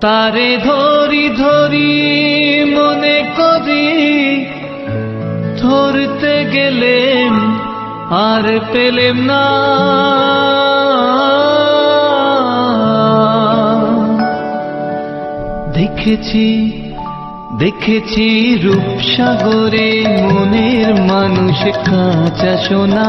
তারে ধরি ধরি মনে করি, ধরতে গেলেম আর পেলেম না। দেখেছি দেখেছি রূপসাগরে মনের মানুষ কাঁচা সোনা।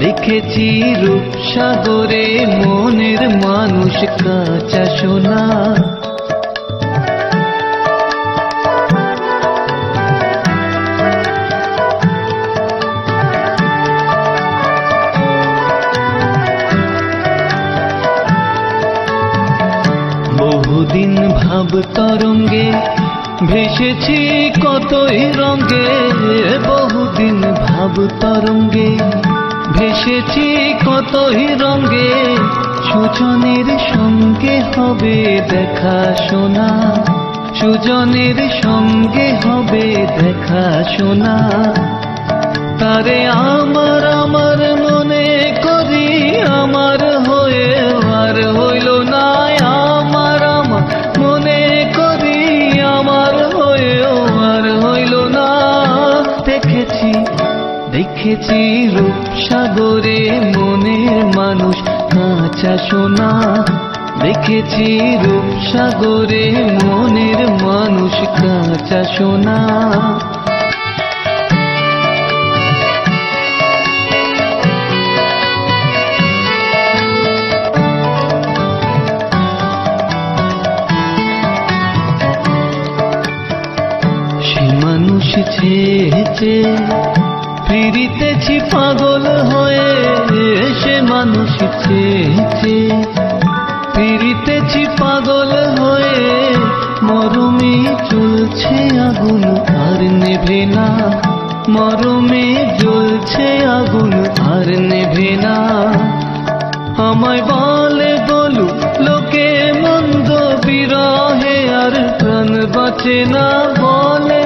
দেখেছি রূপসাগরে মনের মানুষ কাঁচা সোনা। বহুদিন ভাব তরঙ্গে ভেসেছি কতই রঙ্গে বহুদিন ভাব তরঙ্গে ভেসেছি কতই রঙ্গে সুজনের সঙ্গে হবে দেখা শোনা। সুজনের সঙ্গে হবে দেখা শোনা। তারে আমার আমার দেখেছি রূপসাগরে মনের মানুষ, কাঁচা সোনা। দেখেছি রূপসাগরে মনের মানুষ, কাঁচা সোনা। সে মানুষ চেয়েছে ফিরিতেছি পাগল হয়ে সে মানুষ চেয়েছে। ফিরিতেছি পাগল হয়ে মরমে চলছে আগুন, আর নেভে না। মরমে জ্বলছে আগুন, আর নেভে না। আমায় বলে, বলু, লোকে মন্দ বিরহে আর প্রাণ বাঁচে না বলে।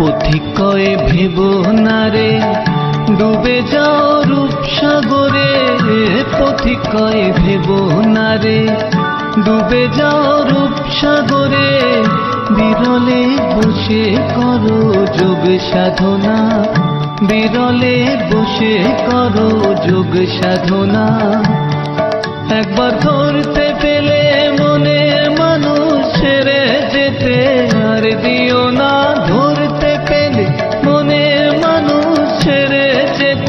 পথিকয়ে ভেব না রে। ডুবে যাও রূপসাগরে পথিকয়ে ভেব না রে। ডুবে যাও রূপসাগরে, বিরলে বসে করো যোগ সাধনা। বিরলে বসে করো যোগ সাধনা। একবার ধরতে পেলে